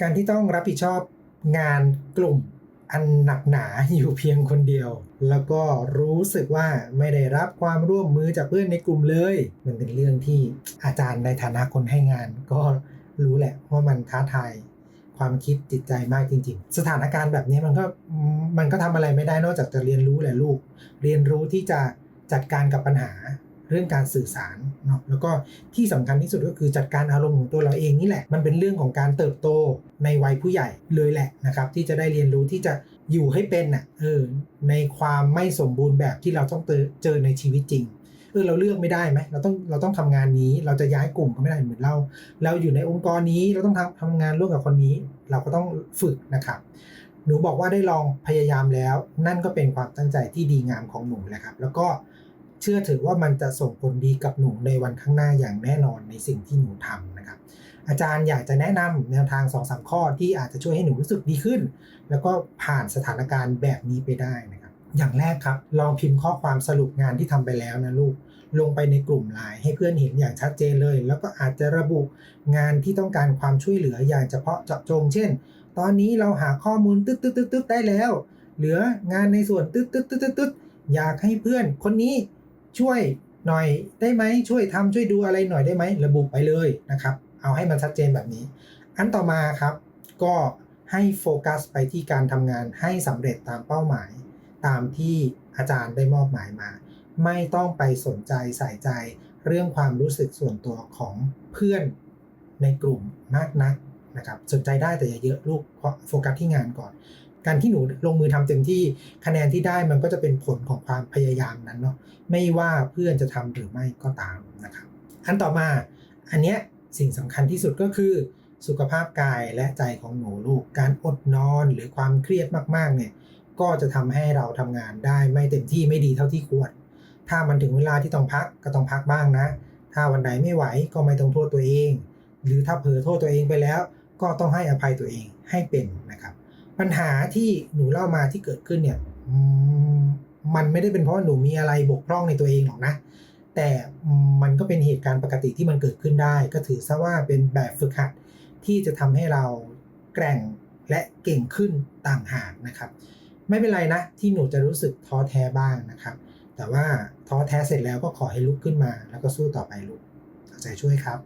การที่ต้องรับผิดชอบงานกลุ่มอันหนักหนาอยู่เพียงคนเดียว แล้วก็รู้สึกว่าไม่ได้รับความร่วมมือจากเพื่อนในกลุ่มเลย มันเป็นเรื่องที่อาจารย์ในฐานะคนให้งาน ก็รู้แหละว่ามันท้าทายความคิดจิตใจมากจริง ๆ สถานการณ์แบบนี้มันก็มันก็ทำอะไรไม่ได้นอกจากจะเรียนรู้แหละลูก เรียนรู้ที่จะจัดการกับปัญหา เรื่องการสื่อสารเนาะแล้วก็ที่สำคัญที่สุดก็คือจัดการอารมณ์ของตัวเราเองนี่แหละ มันเป็นเรื่องของการเติบโตในวัยผู้ใหญ่เลยแหละนะครับ ที่จะได้เรียนรู้ที่จะอยู่ให้เป็นน่ะเออในความไม่สมบูรณ์แบบที่เราต้องเจอในชีวิตจริงเออเราเลือกไม่ได้ไหมเราต้องเราต้องทำงานนี้เราจะย้ายกลุ่มก็ไม่ได้เหมือนเรา เราอยู่ในองค์กรนี้เราต้องทำทำงานร่วมกับคนนี้ เราก็ต้องฝึกนะครับ หนูบอกว่าได้ลองพยายามแล้ว นั่นก็เป็นความตั้งใจที่ดีงามของหนูแหละครับ แล้วก็ เชื่อถือว่ามันจะส่งผลดีกับหนูในวันข้างหน้าอย่างแน่นอนในสิ่งที่หนูทำนะครับ อาจารย์อยากจะแนะนำแนวทาง2อสข้อที่อาจจะช่วยให้หนูรู้สึกดีขึ้น แล้วก็ผ่านสถานการณ์แบบนี้ไปได้นะครับ อย่างแรกครับ ลองพิมพ์ข้อความสรุปงานที่ทำไปแล้วนะลูกลงไปในกลุ่มไลน์ให้เพื่อนเห็นอย่างชัดเจนเลย แล้วก็อาจจะระบุงานที่ต้องการความช่วยเหลืออย่างเฉพาะเจาะจง เช่น ตอนนี้เราหาข้อมูลตึ๊ดตึ๊ดตึ๊ดตึ๊ดได้แล้ว เหลืองานในส่วนตึ๊ดตึ๊ดตึ๊ดตึ๊ดอยากให้เพื่อนคนนี้ ช่วยหน่อยได้ไหมช่วยทำช่วยดูอะไรหน่อยได้ไหมระบุไปเลยนะครับ เอาให้มันชัดเจนแบบนี้ อันต่อมาครับ ก็ให้โฟกัสไปที่การทำงานให้สำเร็จตามเป้าหมาย ตามที่อาจารย์ได้มอบหมายมา ไม่ต้องไปสนใจใส่ใจเรื่องความรู้สึกส่วนตัวของเพื่อนในกลุ่มมากนักนะครับสนใจได้แต่อย่าเยอะลูกโฟกัสที่งานก่อน การที่หนูลงมือทำเต็มที่คะแนนที่ได้มันก็จะเป็นผลของความพยายามนั้นเนาะไม่ว่าเพื่อนจะทำหรือไม่ก็ตามนะครับอันต่อมาอันเนี้ยสิ่งสำคัญที่สุดก็คือ สุขภาพกายและใจของหนูลูกการอดนอนหรือความเครียดมากๆเนี่ยก็จะทำให้เราทำงานได้ไม่เต็มที่ไม่ดีเท่าที่ควร ถ้ามันถึงเวลาที่ต้องพักก็ต้องพักบ้างนะ ถ้าวันไหนไม่ไหวก็ไม่ต้องโทษตัวเอง หรือถ้าเผลอโทษตัวเองไปแล้ว ก็ต้องให้อภัยตัวเองให้เป็นนะครับ ปัญหาที่หนูเล่ามาที่เกิดขึ้นเนี่ยมันไม่ได้เป็นเพราะหนูมีอะไรบกพร่องในตัวเองหรอกนะ แต่มันก็เป็นเหตุการณ์ปกติที่มันเกิดขึ้นได้ ก็ถือซะว่าเป็นแบบฝึกหัดที่จะทำให้เราแกร่งและเก่งขึ้นต่างหากนะครับ ไม่เป็นไรนะ ที่หนูจะรู้สึกท้อแท้บ้างนะครับ แต่ว่าท้อแท้เสร็จแล้วก็ขอให้ลุกขึ้นมา แล้วก็สู้ต่อไปลูกเอาใจช่วยครับ